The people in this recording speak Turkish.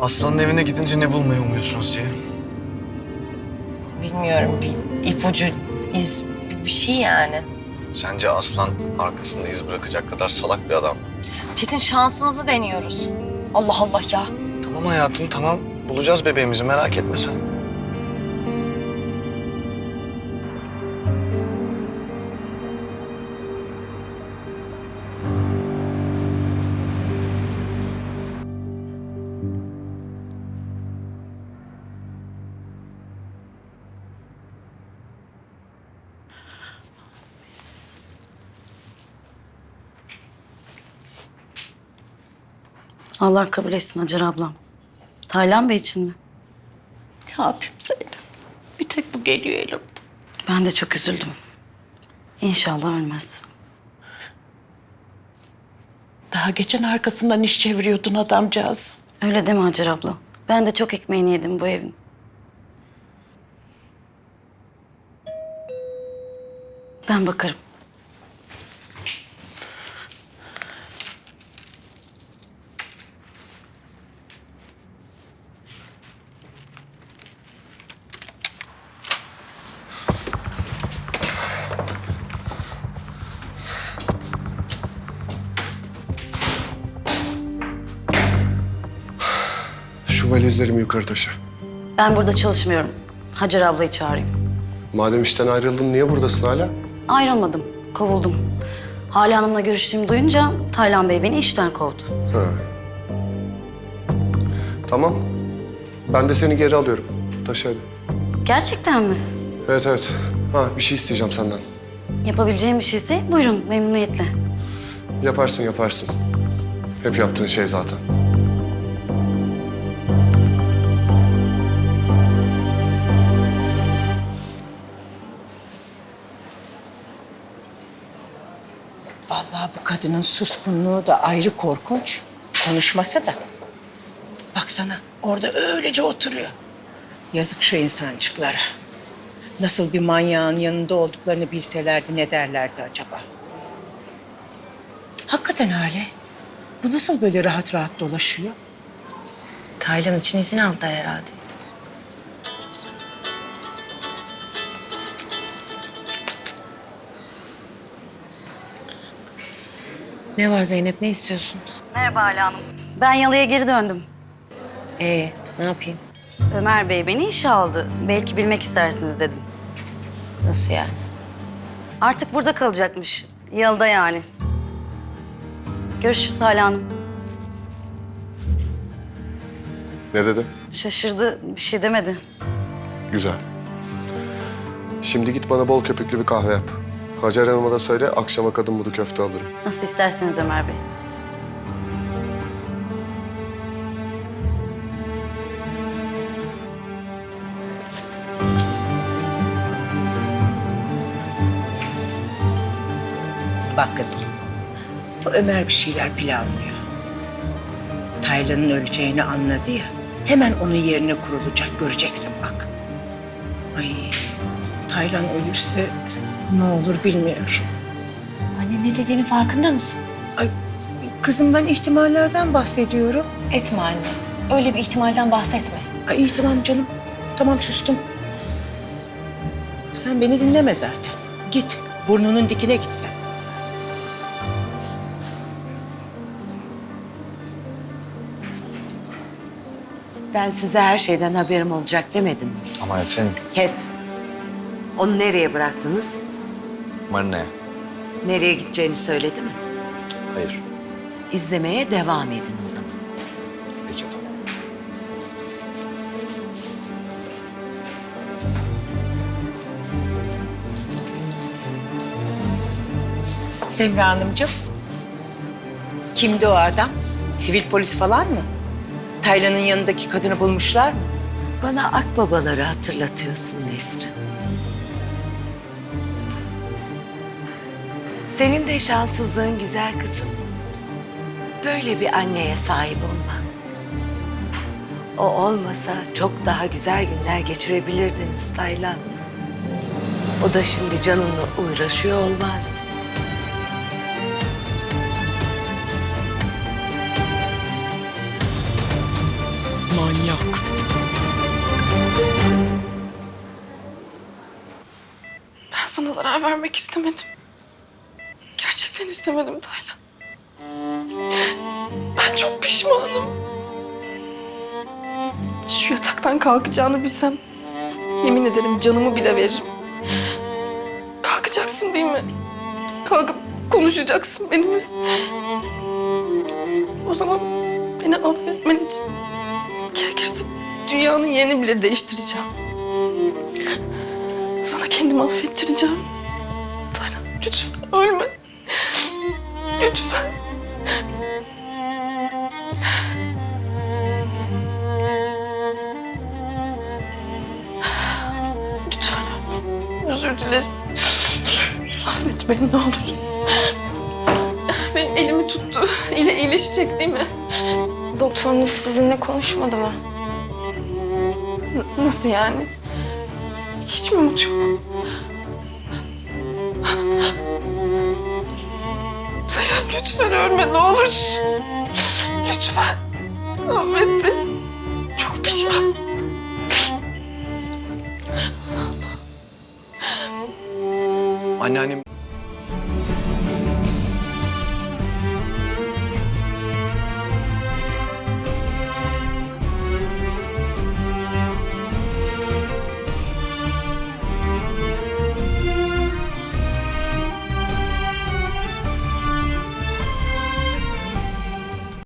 Aslanın evine gidince ne bulmayı umuyorsun Asiye? Bilmiyorum bir ipucu, iz bir şey yani. Sence Aslan arkasında iz bırakacak kadar salak bir adam mı? Çetin şansımızı deniyoruz. Allah Allah ya. Tamam hayatım tamam. Bulacağız bebeğimizi merak etme sen. Allah kabul etsin Hacer ablam. Taylan Bey için mi? Ne yapayım Zeynep? Bir tek bu geliyor elimden. Ben de çok üzüldüm. İnşallah ölmez. Daha geçen arkasından iş çeviriyordun adamcağız. Öyle deme Hacer abla. Ben de çok ekmeğini yedim bu evin. Ben bakarım. Şu valizlerimi yukarı taşı. Ben burada çalışmıyorum. Hacer ablayı çağırayım. Madem işten ayrıldın niye buradasın hala? Ayrılmadım. Kovuldum. Hale Hanım'la görüştüğümü duyunca Taylan Bey beni işten kovdu. Ha. Tamam. Ben de seni geri alıyorum. Taşı hadi. Gerçekten mi? Evet evet. Ha bir şey isteyeceğim senden. Yapabileceğim bir şeyse buyurun memnuniyetle. Yaparsın yaparsın. Hep yaptığın şey zaten. Vallahi bu kadının suskunluğu da ayrı korkunç. Konuşması da. Baksana orada öylece oturuyor. Yazık şu insancıklara. Nasıl bir manyağın yanında olduklarını bilselerdi ne derlerdi acaba? Hakikaten Hale. Bu nasıl böyle rahat rahat dolaşıyor? Taylan için izin aldılar herhalde. Ne var Zeynep, ne istiyorsun? Merhaba Hale Hanım. Ben yalıya geri döndüm. Ee, ne yapayım? Ömer Bey beni işe aldı. Belki bilmek istersiniz dedim. Nasıl yani? Artık burada kalacakmış. Yalıda yani. Görüşürüz Hale Hanım. Ne dedi? Şaşırdı, bir şey demedi. Güzel. Şimdi git bana bol köpüklü bir kahve yap. Hacer Hanım'a da söyle akşama kadın budu köfte alırım. Nasıl isterseniz Ömer Bey. Bak kızım. Bu Ömer bir şeyler planlıyor. Taylan'ın öleceğini anladı ya. Hemen onun yerine kurulacak. Göreceksin bak. Ay Taylan ölürse ne olur bilmiyorum. Anne ne dediğinin farkında mısın? Ay kızım ben ihtimallerden bahsediyorum. Etme anne. Öyle bir ihtimalden bahsetme. Ay iyi tamam canım. Tamam sustum. Sen beni dinleme zaten. Git. Burnunun dikine git sen. Ben size her şeyden haberim olacak demedim mi? Ama efendim Kes. Onu nereye bıraktınız? Marine. Nereye gideceğini söyledi mi? Hayır. İzlemeye devam edin o zaman. Peki efendim. Semra Hanımcığım. Kimdi o adam? Sivil polis falan mı? Taylan'ın yanındaki kadını bulmuşlar mı? Bana akbabaları hatırlatıyorsun Nesrin. Senin de şanssızlığın güzel kızım. Böyle bir anneye sahip olman. O olmasa çok daha güzel günler geçirebilirdiniz Taylan'la. O da şimdi canınla uğraşıyor olmazdı. Manyak. Ben sana zarar vermek istemedim. Gerçekten istemedim Taylan. Ben çok pişmanım. Şu yataktan kalkacağını bilsem yemin ederim canımı bile veririm. Kalkacaksın değil mi? Kalkıp konuşacaksın benimle. O zaman beni affetmen için gerekirse dünyanın yerini bile değiştireceğim. Sana kendimi affettireceğim. Taylan lütfen ölme. Lütfen. Lütfen ölme. Özür dilerim. Affet beni ne olur. Benim elimi tuttu. İle iyileşecek değil mi? Doktorunuz sizinle konuşmadı mı? N- nasıl yani? Hiç mi umut yok? Lütfen ölme ne olursun. Lütfen. Affet beni. Çok pişman. Anneannem